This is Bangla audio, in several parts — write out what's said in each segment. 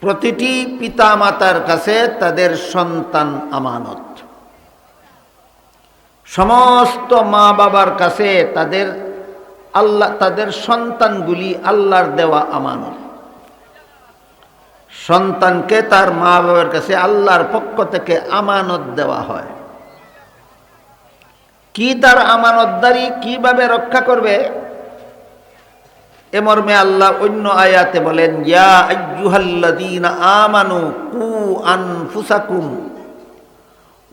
প্রতিটি পিতা মাতার কাছে তাদের সন্তান আমানত। সমস্ত মা বাবার কাছে তাদের আল্লাহ তাদের সন্তানগুলি আল্লাহর দেওয়া আমানত। সন্তানকে তার মা বাবার কাছে আল্লাহর পক্ষ থেকে আমানত দেওয়া হয়। কি তার আমানতদারি, কীভাবে রক্ষা করবে? এ আল্লাহ অন্য আয়াতে বলেন, ইয়া আইয়ুহাল্লাযীনা আমানু কু আনফুসাকুম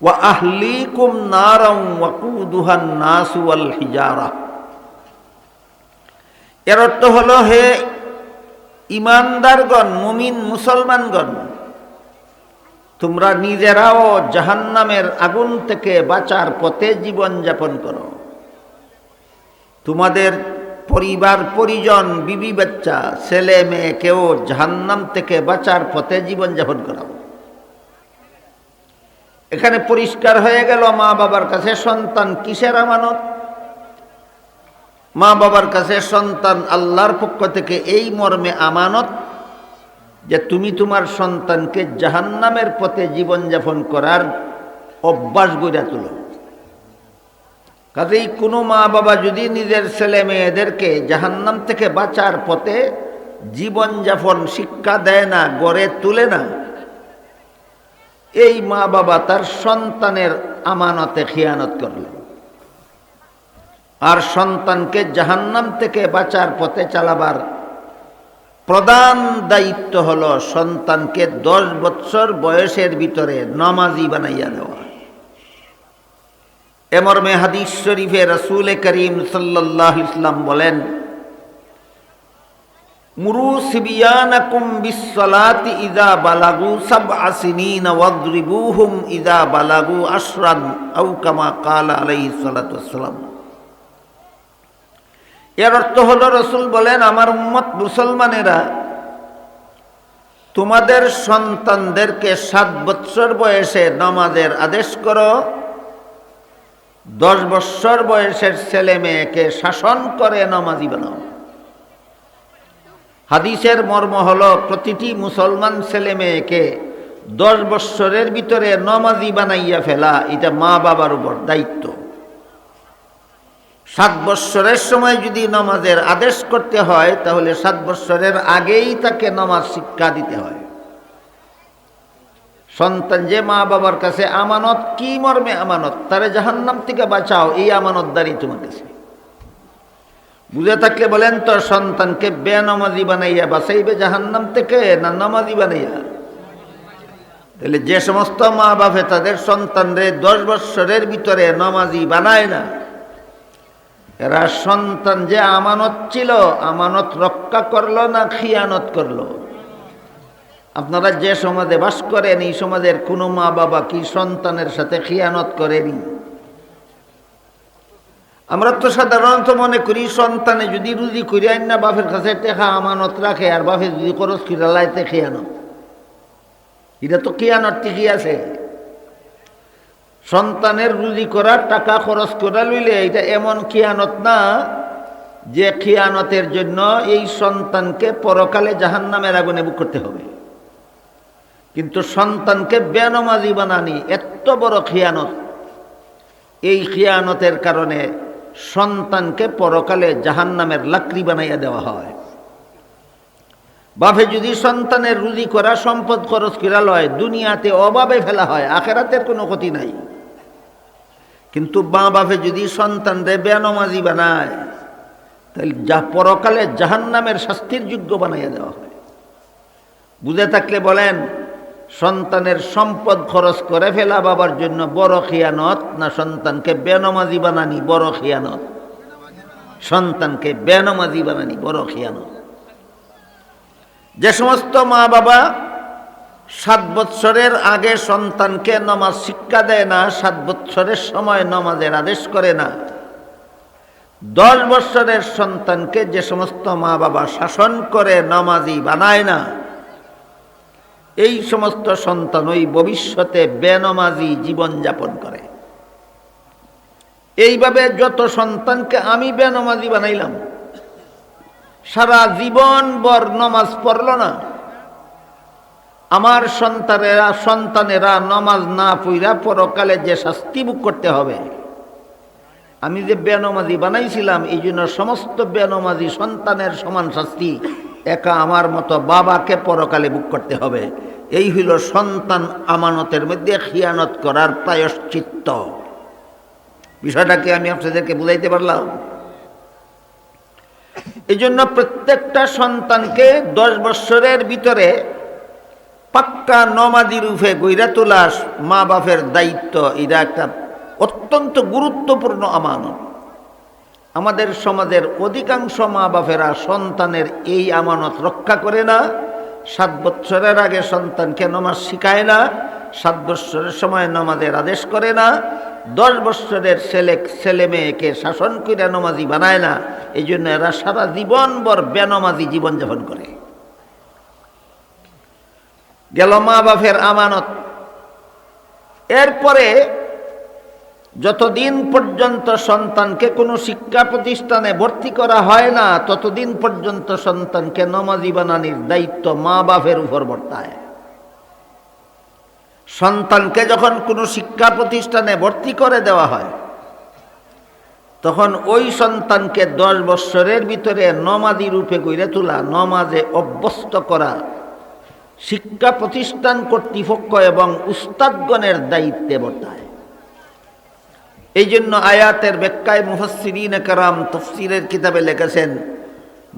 ওয়া আহলিকুম নারাম ওয়া কুদুহান নাসু ওয়াল হিজারা। এর অর্থ হলো, হে ইমানদারগণ, মুমিন মুসলমানগণ, তোমরা নিজেরাও জাহান্নামের আগুন থেকে বাঁচার পথে জীবন যাপন করো। তোমাদের পরিবার, পরিজন, বিবি, বাচ্চা, ছেলে, মেয়ে, কেউ জাহান্নাম থেকে বাঁচার পথে জীবন যাপন করাও এখানে পরিষ্কার হয়ে গেল মা বাবার কাছে সন্তান কিসের আমানত? মা বাবার কাছে সন্তান আল্লাহর পক্ষ থেকে এই মর্মে আমানত যে তুমি তোমার সন্তানকে জাহান্নামের পথে জীবনযাপন করার অভ্যাস গড়ে তোলো। কাজেই কোনো মা বাবা যদি নিজের ছেলে মেয়েদেরকে জাহান্নাম থেকে বাঁচার পথে জীবনযাপন শিক্ষা দেয় না, গড়ে তুলে না, এই মা বাবা তার সন্তানের আমানতে খিয়ানত করল। আর সন্তানকে জাহান্নাম থেকে বাঁচার পথে চালাবার প্রধান দায়িত্ব হল সন্তানকে দশ বৎসর বয়সের ভিতরে নমাজি বানাইয়া দেওয়া। এমর্মে হাদিস শরীফে রসুল করিম সাল্লাহ ইসলাম বলেন মুরু সিবিয়ানাকুম বিশ্বলাতি ইদা বালাগু সাব আসিনিন ওয়াদ্রিবুহুম ইদা বালাগু আশরান আউ কামা কাল আলাইহিস সালাতু ওয়াসসালাম। এর অর্থ হল, রসুল বলেন, আমার উম্মত মুসলমানেরা তোমাদের সন্তানদেরকে সাত বৎসর বয়সে নামাজের আদেশ করো দশ বৎসর বয়সের ছেলে মেয়েকে শাসন করে নামাজি বানাও। হাদিসের মর্ম হল প্রতিটি মুসলমান ছেলে মেয়েকে দশ বৎসরের ভিতরে নমাজি বানাইয়া ফেলা, এটা মা বাবার উপর দায়িত্ব। সাত বৎসরের সময় যদি নামাজের আদেশ করতে হয়, তাহলে সাত বৎসরের আগেই তাকে নামাজ শিক্ষা দিতে হয়। সন্তান যে মা বাবার কাছে আমানত, কি মর্মে আমানত? তারে জাহান্নাম থেকে বাঁচাও, এই আমানতদারি তোমার কাছে। বুঝে থাকলে বলেন তো, সন্তানকে বেনামাজি বানাইয়া বাঁচাইবে জাহান্নাম থেকে, না নামাজি বানাইয়া? তাহলে যে সমস্ত মা বাপে তাদের সন্তানরে দশ বৎসরের ভিতরে নামাজি বানায় না। এরা সন্তান যে আমানত ছিল, আমানত রক্ষা করল না খিয়ানত করল? আপনারা যে সমাজে বাস করেন, এই সমাজের কোনো মা বাবা কি সন্তানের সাথে খিয়ানত করেনি? আমরা তো সাধারণত মনে করি, সন্তানে যদি রুজি করি না, বাপের কাছে টেকা আমানত রাখে, আর বাপে যদি খরচ করে লাইতে খিয়ানত। এটা তো খিয়ানত ঠিকই আছে। সন্তানের রুজি করার টাকা খরচ করে লইলে এটা এমন খিয়ানত না, যে খিয়ানতের জন্য এই সন্তানকে পরকালে জাহান্নামের আগুনে বুক করতে হবে। কিন্তু সন্তানকে বেনমাজি বানানি এত বড় খিয়ানত। এই খিয়ানতের কারণে সন্তানকে পরকালে জাহান্নামের লাকড়ি বানাইয়া দেওয়া হয়। বাপে যদি সন্তানের রুজি করা, সম্পদ খরচ করা লয়, দুনিয়াতে অভাবে ফেলা হয়, আখেরাতের কোনো ক্ষতি নাই। কিন্তু মা বাপে যদি সন্তানরে বেনমাজি বানায় তাহলে যা পরকালে জাহান্নামের শাস্তির যোগ্য বানাইয়া দেওয়া হয়। বুঝে থাকলে বলেন সন্তানের সম্পদ খরচ করে ফেলা বাবার জন্য বড় খিয়ানত না সন্তানকে বেনমাজি বানানি বড় খিয়ানত? সন্তানকে বেনমাজি বানানি বড় খিয়ানত। যে সমস্ত মা বাবা সাত বৎসরের আগে সন্তানকে নমাজ শিক্ষা দেয় না, সাত বৎসরের সময় নমাজের আদেশ করে না, দশ বৎসরের সন্তানকে যে সমস্ত মা বাবা শাসন করে, নমাজি বানায় না এই সমস্ত সন্তান ওই ভবিষ্যতে বেনমাজি জীবনযাপন করে। এইভাবে যত সন্তানকে আমি বেনমাজি বানাইলাম, সারা জীবন বর নমাজ পড়ল না। আমার সন্তানেরা সন্তানেরা নমাজ না পইরা পরকালে যে শাস্তি ভোগ করতে হবে, আমি যে বেনমাজি বানাইছিলাম, এই জন্য সমস্ত বেনমাজি সন্তানের সমান শাস্তি একা আমার মতো বাবাকে পরকালে বুক করতে হবে। এই হইল সন্তান আমানতের মধ্যে খিয়ানত করার প্রায়শ্চিত্ত। বিষয়টাকে আমি আপনাদেরকে বুঝাইতে পারলাম? এই জন্য প্রত্যেকটা সন্তানকে দশ বৎসরের ভিতরে পাক্কা নমাদি রূপে গইরা তোলা মা বাপের দায়িত্ব, এটা একটা অত্যন্ত গুরুত্বপূর্ণ আমানত। আমাদের সমাজের অধিকাংশ মা বাপেরা সন্তানের এই আমানত রক্ষা করে না। সাত বৎসরের আগে সন্তানকে নমাজ শিখায় না, সাত বৎসরের সময় নমাজের আদেশ করে না, দশ বৎসরের ছেলে ছেলে মেয়েকে শাসন করে নমাজি বানায় না। এই জন্য এরা সারা জীবনভর বেনমাজি জীবনযাপন করে। গেল মা বাপের আমানত। এরপরে যতদিন পর্যন্ত সন্তানকে কোনো শিক্ষা প্রতিষ্ঠানে ভর্তি করা হয় না, ততদিন পর্যন্ত সন্তানকে নমাজি বানানির দায়িত্ব মা বাপের উপর বর্তায়। সন্তানকে যখন কোনো শিক্ষা প্রতিষ্ঠানে ভর্তি করে দেওয়া হয়, তখন ওই সন্তানকে দশ বৎসরের ভিতরে নমাজি রূপে গড়ে তোলা, নমাজে অভ্যস্ত করা, শিক্ষা প্রতিষ্ঠান কর্তৃপক্ষ এবং উস্তাদগণের দায়িত্বে বর্তায়। এই জন্য আয়াতের ব্যাখ্যায় মুফসিরিন কারাম তফসিরের কিতাবে লিখেছেন,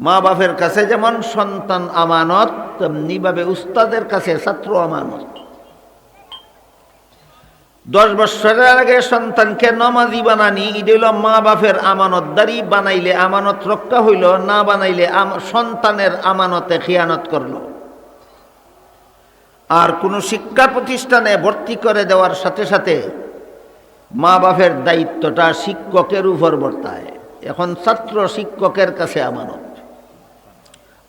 মা বাপের কাছে যেমন সন্তান আমানত তেমনিভাবে উস্তাদের কাছে ছাত্র আমানত। দশ বৎসরের আগে সন্তানকে নমাজি বানানি, এটা হইল মা বাপের আমানতদারি, বানাইলে আমানত রক্ষা হইল, না বানাইলে সন্তানের আমানতে খিয়ানত করল। আর কোনো শিক্ষা প্রতিষ্ঠানে ভর্তি করে দেওয়ার সাথে সাথে মা বাপের দায়িত্বটা শিক্ষকের উপর বর্তায়। এখন ছাত্র শিক্ষকের কাছে আমানত।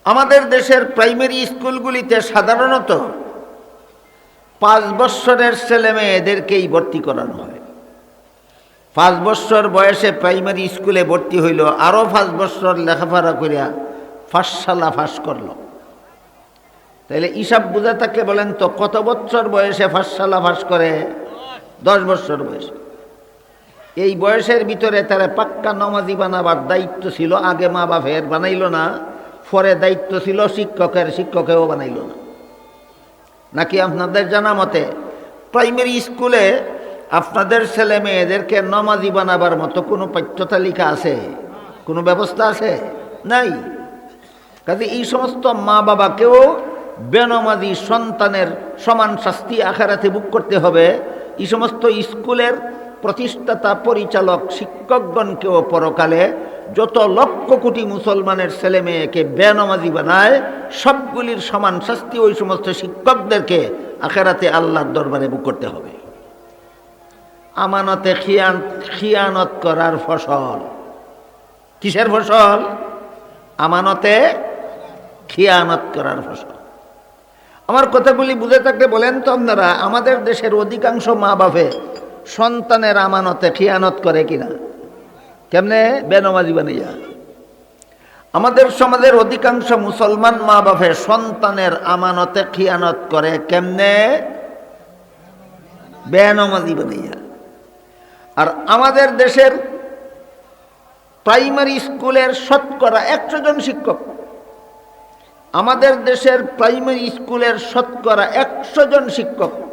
আমাদের দেশের প্রাইমারি স্কুলগুলিতে সাধারণত পাঁচ বৎসরের ছেলে মেয়েদেরকেই ভর্তি করানো হয়। পাঁচ বৎসর বয়সে প্রাইমারি স্কুলে ভর্তি হইল, আরও পাঁচ বৎসর লেখাপড়া করিয়া ফাঁসশালা ফাঁস করল। তাইলে হিসাব বুঝে থাকলে বলেন তো, কত বৎসর বয়সে ফাঁসশালা ফাঁস করে? দশ বৎসর বয়সে। এই বয়সের ভিতরে তারা পাক্কা নমাজি বানাবার দায়িত্ব ছিল, আগে মা বাপের বানাইল না, পরে দায়িত্ব ছিল শিক্ষকের, শিক্ষকেও বানাইল না। নাকি আপনাদের জানা মতে, প্রাইমারি স্কুলে আপনাদের ছেলে মেয়েদেরকে নমাজি বানাবার মতো কোনো পাঠ্যতালিকা আছে? কোনো ব্যবস্থা আছে? নাই। কাজে এই সমস্ত মা বাবাকেও বেনমাজি সন্তানের সমান শাস্তি আখারাতে বুক করতে হবে। এই সমস্ত স্কুলের প্রতিষ্ঠাতা পরিচালক শিক্ষকগণকেও পরকালে যত লক্ষ কোটি মুসলমানের ছেলে মেয়েকে বেনমাজি বানায়, সবগুলির সমান শাস্তি ওই সমস্ত শিক্ষকদেরকে আখেরাতে আল্লাহর দরবারে বুক করতে হবে। আমানতে খিয়ান, খিয়ানত করার ফসল। কিসের ফসল? আমানতে খিয়ানত করার ফসল। আমার কথাগুলি বুঝে থাকলে বলেন তো আপনারা, আমাদের দেশের অধিকাংশ মা বাপে সন্তানের আমানতে খিয়ানত করে কিনা? কেমনে বেনমাজি বানিয়া আমাদের সমাজের অধিকাংশ মুসলমান মা বাপে সন্তানের আমানতে খিয়ানত করে কেমনে? বেনমাজি বানাইয়া। আর আমাদের দেশের প্রাইমারি স্কুলের শতকরা একশো জন শিক্ষক। আমাদের দেশের প্রাইমারি স্কুলের শতকরা একশো জন শিক্ষক।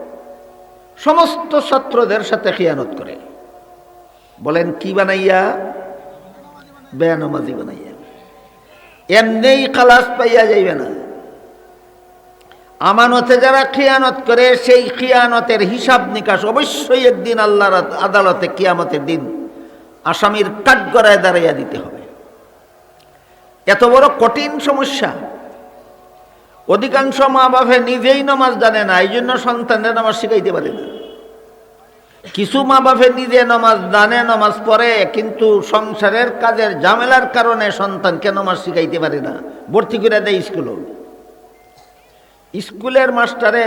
সমস্ত ছাত্রদের সাথে খিয়ানত করে। বলেন, কি বানাইয়া? বেয়ানমাজি বানাইয়া। এমনিই খালাস পাইয়া যাইবে না। আমানতে যারা খিয়ানত করে, সেই খিয়ানতের হিসাব নিকাশ অবশ্যই একদিন আল্লাহর আদালতে কিয়ামতের দিন আসামির কাঠগড়ায় দাঁড়াইয়া দিতে হবে। এত বড় কঠিন সমস্যা। অধিকাংশ মা বাপে নিজেই নামাজ জানে না, এই জন্য সন্তানের নামাজ শিখাইতে পারে না। কিছু মা বাপে নিজে নামাজ জানে, নামাজ পড়ে, কিন্তু সংসারের কাজের ঝামেলার কারণে সন্তানকে নামাজ শিখাইতে পারে না। ভর্তি করে দেয় স্কুলও। স্কুলের মাস্টারে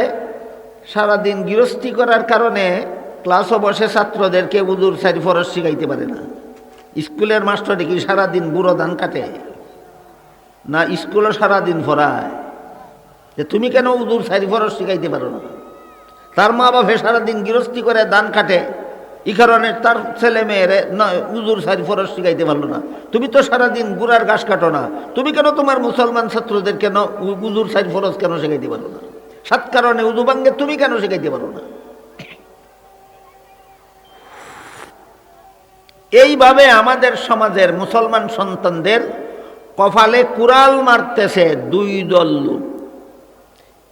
সারাদিন গৃহস্থী করার কারণে ক্লাসও বসে, ছাত্রদেরকে উদুর সারি ফরস শিখাইতে পারে না। স্কুলের মাস্টারে কি সারাদিন বুড়ো ধান কাটে? না, স্কুলও সারাদিন ফরায়। যে তুমি কেন উদুর সারি ফরস শিখাইতে পারো না? তার মা বাপে সারাদিন গৃহস্থী করে দান কাটে এই কারণে তার ছেলে মেয়েরে উজুর সারি ফরস শিখাইতে পারল না। তুমি তো সারাদিন গুড়ার ঘাস কাটো না। তুমি কেন তোমার মুসলমান ছাত্রদের কেন উজুর সারি ফরস কেন শিখাইতে পারো না? সাত কারণে উজু ভাঙ্গে তুমি কেন শিখাইতে পারো না? এইভাবে আমাদের সমাজের মুসলমান সন্তানদের কপালে কুড়াল মারতেছে দুই দল লোক।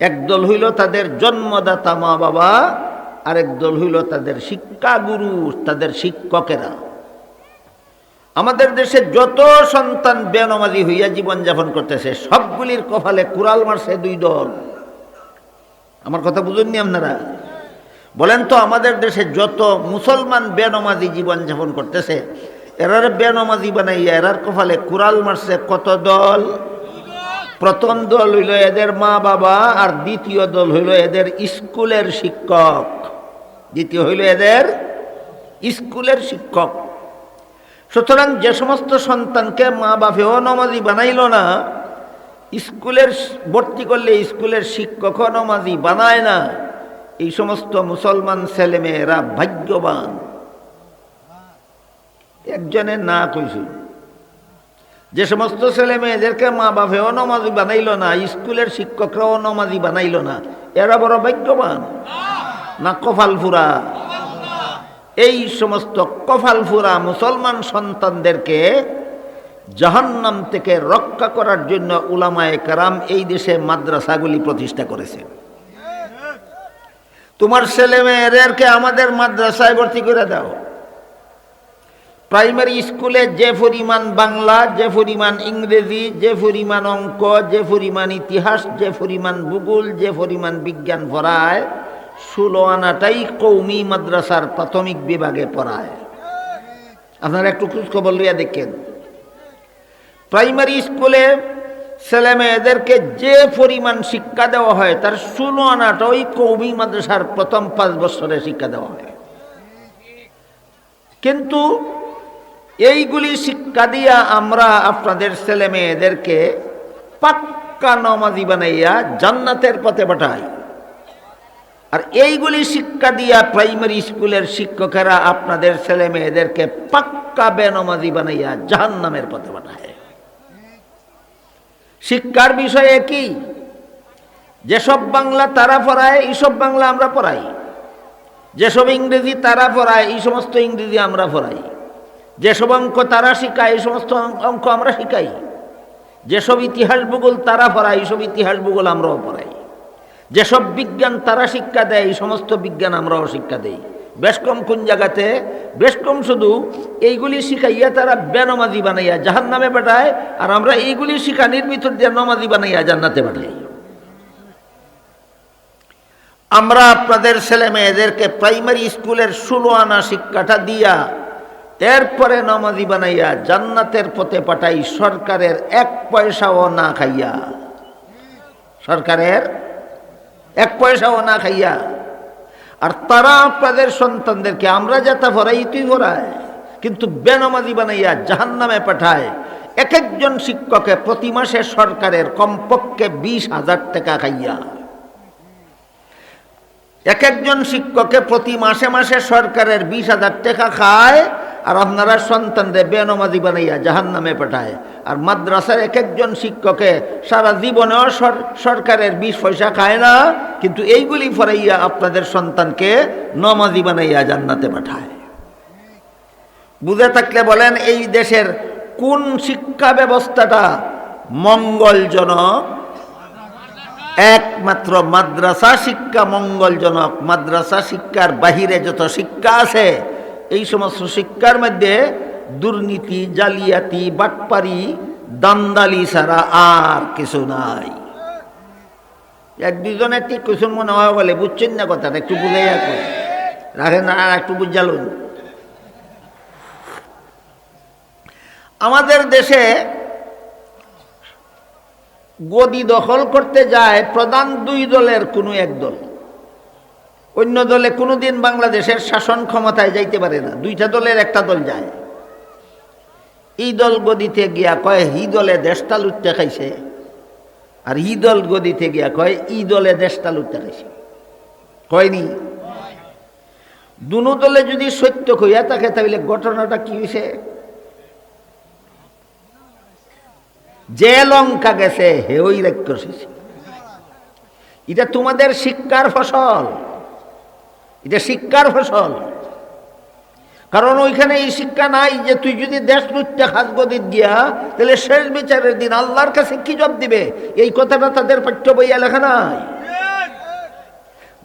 একদল হইল তাদের জন্মদাতা মা বাবা, আরেক দল হইল তাদের শিক্ষাগুরু তাদের শিক্ষকেরা। আমাদের দেশে যত সন্তান বেনমাজি হইয়া জীবনযাপন করতেছে, সবগুলির কপালে কুড়াল মারছে দুই দল। আমার কথা বুঝুননি আপনারা? বলেন তো, আমাদের দেশে যত মুসলমান বেনমাজি জীবনযাপন করতেছে, এরার বেনমাজি বানাইয়া এরার কপালে কুড়াল মারছে কত দল? প্রথম দল হইল এদের মা বাবা আর দ্বিতীয় দল হইল এদের স্কুলের শিক্ষক। দ্বিতীয় হইল এদের স্কুলের শিক্ষক। সুতরাং যে সমস্ত সন্তানকে মা বাপেও নমাজি বানাইল না, স্কুলের ভর্তি করলে স্কুলের শিক্ষকও নমাজি বানায় না। এই সমস্ত মুসলমান ছেলেমেয়েরা ভাগ্যবান। একজনের না কইছিল যে সমস্ত ছেলে মেয়েদেরকে মা বাপেও নমাজি বানাইল না, স্কুলের শিক্ষকরাও নমাজি বানাইল না, এরা বড় ভাগ্যবান। না কফাল ফুরা। এই সমস্ত কফাল ফুরা মুসলমান সন্তানদেরকে জাহান্নাম থেকে রক্ষা করার জন্য উলামায়ে কারাম এই দেশে মাদ্রাসাগুলি প্রতিষ্ঠা করেছে। তোমার ছেলে মেয়েদেরকে আমাদের মাদ্রাসায় ভর্তি করে দাও। প্রাইমারি স্কুলে যে পরিমাণ বাংলা, যে পরিমাণ ইংরেজি, যে পরিমাণ অঙ্ক, যে পরিমাণ ইতিহাস, যে পরিমাণ ভূগোল, যে পরিমাণ বিজ্ঞান পড়ায়, ষোলো আনাটাই কৌমি মাদ্রাসার প্রাথমিক বিভাগে পড়ায়। আপনারা একটু খোঁজখবর লইয়া দেখেন। প্রাইমারি স্কুলে ছেলে মেয়েদেরকে যে পরিমাণ শিক্ষা দেওয়া হয়, তার ষোলো আনাটা ওই কৌমি মাদ্রাসার প্রথম পাঁচ বছরে শিক্ষা দেওয়া হয়। কিন্তু এইগুলি শিক্ষা দিয়া আমরা আপনাদের ছেলে মেয়েদেরকে পাক্কা নমাজি বানাইয়া জান্নাতের পথে পাঠাই। আর এইগুলি শিক্ষা দিয়া প্রাইমারি স্কুলের শিক্ষকেরা আপনাদের ছেলে মেয়েদেরকে পাক্কা বেনমাজি বানাইয়া জাহান্নামের পথে পাঠায়। শিক্ষার বিষয়ে কি যেসব বাংলা তারা পড়ায়, এইসব বাংলা আমরা পড়াই। যেসব ইংরেজি তারা পড়ায়, এই সমস্ত ইংরেজি আমরা পড়াই। যেসব অঙ্ক তারা শিখায়, এই সমস্ত অঙ্ক আমরা শিখাই। যেসব ইতিহাস ভূগোল তারা পড়ায় এইসব ইতিহাস ভূগোল আমরাও পড়াই। যেসব বিজ্ঞান তারা শিক্ষা দেয়, এই সমস্ত বিজ্ঞান আমরাও শিক্ষা দেই। বেশ কম কোন জায়গাতে, বেশ কম শুধু এইগুলি শিখাইয়া তারা বেনমাজি বানাইয়া জাহান নামে পাঠায়, আর আমরা এইগুলি শিখানির ভিতর দিয়ে নমাজি বানাইয়া জান্নাতে পাঠাই। আমরা আপনাদের ছেলে মেয়েদেরকে প্রাইমারি স্কুলের ষোলো আনা শিক্ষাটা দিয়া এরপরে নমাজি বানাইয়া জান্নাতের পথে পাঠাই সরকারের এক পয়সাও না খাইয়া। সরকারের এক পয়সাও না খাইয়া। আর তারা আপনাদের সন্তানদেরকে, আমরা যাতা ভরাই তুই ভরায় কিন্তু বেনমাজি বানাইয়া জাহান নামে পাঠায়। এক একজন শিক্ষকে প্রতি মাসে সরকারের কমপক্ষে বিশ হাজার টাকা খাইয়া। এক একজন শিক্ষকে প্রতি মাসে মাসে সরকারের বিশ হাজার টাকা খায়। আর আপনারা সন্তানদের বেনমাজি বানাইয়া জাহান নামে পাঠায়। আর মাদ্রাসার এক একজন শিক্ষকে সারা জীবনেও সরকারের বিশ পয়সা খায় না, কিন্তু এইগুলি ফরাইয়া আপনাদের সন্তানকে নমাজি বানাইয়া জান্নাতে পাঠায়। বুঝে থাকলে বলেন, এই দেশের কোন শিক্ষা ব্যবস্থাটা মঙ্গলজনক? একমাত্র মাদ্রাসা শিক্ষা মঙ্গলজনক। মাদ্রাসা শিক্ষার বাহিরে যত শিক্ষা আছে এই সমস্ত শিক্ষার মধ্যে দুর্নীতি, জালিয়াতি, বাটপারি, দান্দালি ছাড়া আর কিছু নাই। এক দুজনের ঠিক কিছু মনে হয় বলে, বুঝছেন না কথাটা? একটু বুঝে রাখেন, আর একটু বুঝালুন আমাদের দেশে গদি দখল করতে যায় প্রধান দুই দলের কোনো এক দল। অন্য দলে কোনোদিন বাংলাদেশের শাসন ক্ষমতায় যাইতে পারে না। দুইটা দলের একটা দল যায়। এই দল গদিতে গিয়া কয়, হি দলে দেশটা লুটতে খাইছে। আর ঈদল গদিতে গিয়া কয় ঈদলে দেশটা লুটতে খাইছে। কয়নি? দুনো দলে যদি সত্য কইয়া থাকে, তাহলে ঘটনাটা কি হয়েছে যে লঙ্কা গেছে হে ওই রাক্ষসেছে এটা তোমাদের শিক্ষার ফসল। এটা শিক্ষার ফসল। কারণ ওইখানে এই শিক্ষা নাই যে তুই যদি দেশ লুটতে খাস গদিত গিয়া, তাহলে শেষ বিচারের দিন আল্লাহর কাছে কি জব দিবে? এই কথাটা তাদের পাঠ্য বইয়া লেখা নাই।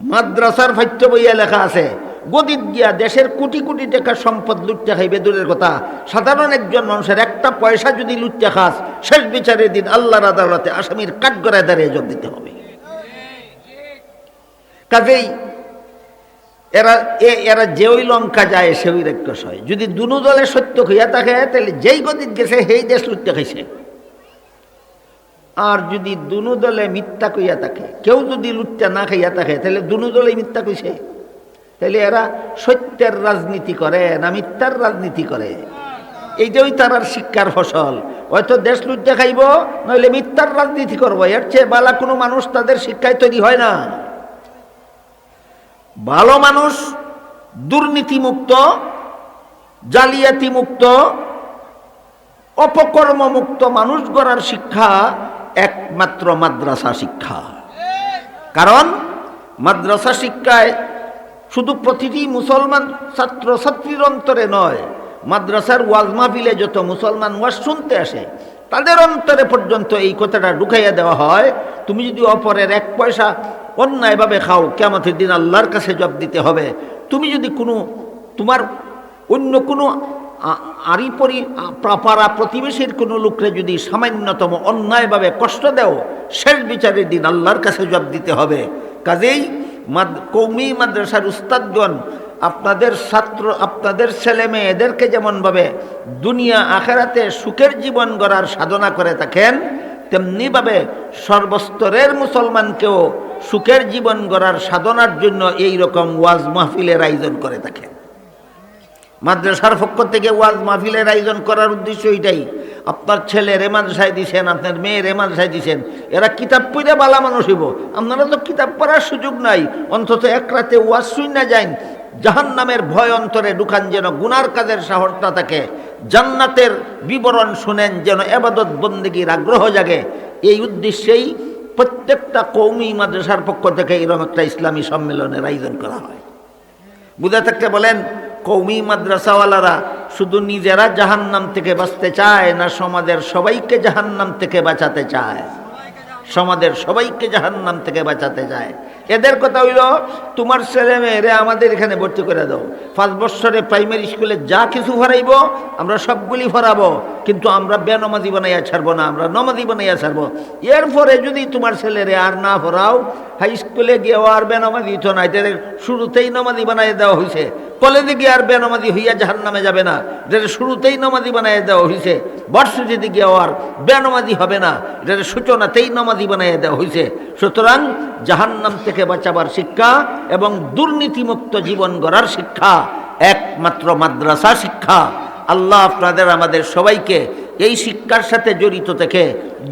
মাদ্রাসার পাঠ্য বইয়া লেখা আছে, গদিত গিয়া দেশের কোটি কোটি টাকা সম্পদ লুটতে খাইবে, দূরের কথা। সাধারণ একজন মানুষের একটা পয়সা যদি লুটতে খাস, শেষ বিচারের দিন আল্লাহর আদালতে আসামির কাঠগড়ায় দাঁড়িয়ে জব দিতে হবে। কাজেই এরা এরা যে ওই লঙ্কা যায় সে ওই রাক্ষস হয় যদি দুনো দলে সত্য হইয়া থাকে, তাহলে যেই গদিত গেছে, সেই দেশ লুটতে খাইছে। আর যদি দুনো দলে মিথ্যা কইয়া থাকে, কেউ যদি লুটটা না খাইয়া থাকে, তাহলে দুনো দলে মিথ্যা কইছে। তাহলে এরা সত্যের রাজনীতি করে না মিথ্যার রাজনীতি করে। এইটাই তারার শিক্ষার ফসল। হয়তো দেশ লুটতে খাইব, নইলে মিথ্যার রাজনীতি করব। এর চেয়ে বালা কোনো মানুষ তাদের শিক্ষায় তৈরি হয় না। ভালো মানুষ, দুর্নীতিমুক্ত, জালিয়াতিমুক্ত, অপকর্মমুক্ত মানুষ গড়ার শিক্ষা একমাত্র মাদ্রাসা শিক্ষা। কারণ মাদ্রাসা শিক্ষায় শুধু প্রতিটি মুসলমান ছাত্র ছাত্রীর অন্তরে নয়, মাদ্রাসার ওয়াজ মাহফিলে যত মুসলমান ওয়াজ শুনতে আসে, তাদের অন্তরে পর্যন্ত এই কথাটা ঢুকাইয়া দেওয়া হয়, তুমি যদি অপরের এক পয়সা অন্যায়ভাবে খাও কেমতের দিন আল্লাহর কাছে জব দিতে হবে। তুমি যদি কোনো, তোমার অন্য কোনো আরি পরি পাড়া প্রতিবেশীর কোনো লোকরে যদি সামান্যতম অন্যায়ভাবে কষ্ট দেও, শেষ বিচারের দিন আল্লাহর কাছে জব দিতে হবে। কাজেই মাদ, কৌমি মাদ্রাসার উস্তাদগণ, আপনাদের ছাত্র, আপনাদের ছেলে মেয়ে এদেরকে যেমনভাবে দুনিয়া আখেরাতে সুখের জীবন গড়ার সাধনা করে থাকেন তেমনিভাবে সর্বস্তরের মুসলমানকেও সুখের জীবন গড়ার সাধনার জন্য এই রকম ওয়াজ মাহফিলের আয়োজন করে থাকেন মাদ্রাসার পক্ষ থেকে ওয়াজ মাহফিলের আয়োজন করার উদ্দেশ্য এটাই। আপনার ছেলে মাদ্রাসায় দিছেন, আপনার মেয়ে মাদ্রাসায় দিছেন, এরা কিতাব পড়ে বালা মানুষ হইব। আপনারা তো কিতাব পড়ার সুযোগ নাই, অন্তত এক রাতে ওয়াজ শুই না যান জাহান নামের ভয় অন্তরে ঢুকান যেন গুনার কাজের সাহস না থাকে। জান্নাতের বিবরণ শুনেন যেন এবাদত বন্দিগির আগ্রহ জাগে। এই উদ্দেশ্যেই প্রত্যেকটা কৌমি মাদ্রাসার পক্ষ থেকে এরকম একটা ইসলামী সম্মেলনের আয়োজন করা হয়। বুঝে থাকতে বলেন, কৌমি মাদ্রাসাওয়ালারা শুধু নিজেরা জাহান্নাম থেকে বাঁচতে চায় না, সমাজের সবাইকে জাহান্নাম থেকে বাঁচাতে চায়। সমাজের সবাইকে জাহান্নাম থেকে বাঁচাতে চায়। এদের কথা হইল, তোমার ছেলে মেয়েরে আমাদের এখানে ভর্তি করে দাও। পাঁচ বছরে প্রাইমারি স্কুলে যা কিছু ভরাইব, আমরা সবগুলি ভরাবো। কিন্তু আমরা বেনমাজি বানাইয়া ছাড়বো না, আমরা নমাজি বানাইয়া ছাড়বো। এরপরে যদি তোমার ছেলেরে আর না ভরাও হাই স্কুলে গিয়েও আর বেনমাজি তো নাই তাদের শুরুতেই নমাজি বানাই দেওয়া হয়েছে কলেজে গিয়ে আর বেনমাজি হইয়া জাহান নামে যাবে না। যেটা শুরুতেই নমাজি বানাই দেওয়া হয়েছে বর্ষটিতে গিয়েও আর বেনমাজি হবে না। যেটা সূচনাতেই নমাজি বানাই দেওয়া হয়েছে সুতরাং জাহান্নাম থেকে বাঁচাবার শিক্ষা এবং দুর্নীতিমুক্ত জীবন গড়ার শিক্ষা, একমাত্র মাদ্রাসা শিক্ষা। আল্লাহ আপনাদের, আমাদের সবাইকে এই শিক্ষার সাথে জড়িত থেকে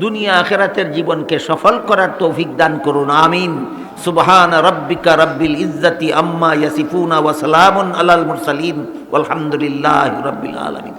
দুনিয়া আখেরাতের জীবনকে সফল করার তৌফিক দান করুন, আমিন। সুবহান রব্বিকা রব্বিল ইজ্জাতি আম্মা ইয়াসিফুনা ওয়া সালামুন আলাল মুরসালিন। আলহামদুলিল্লাহি রাব্বিল আলামিন।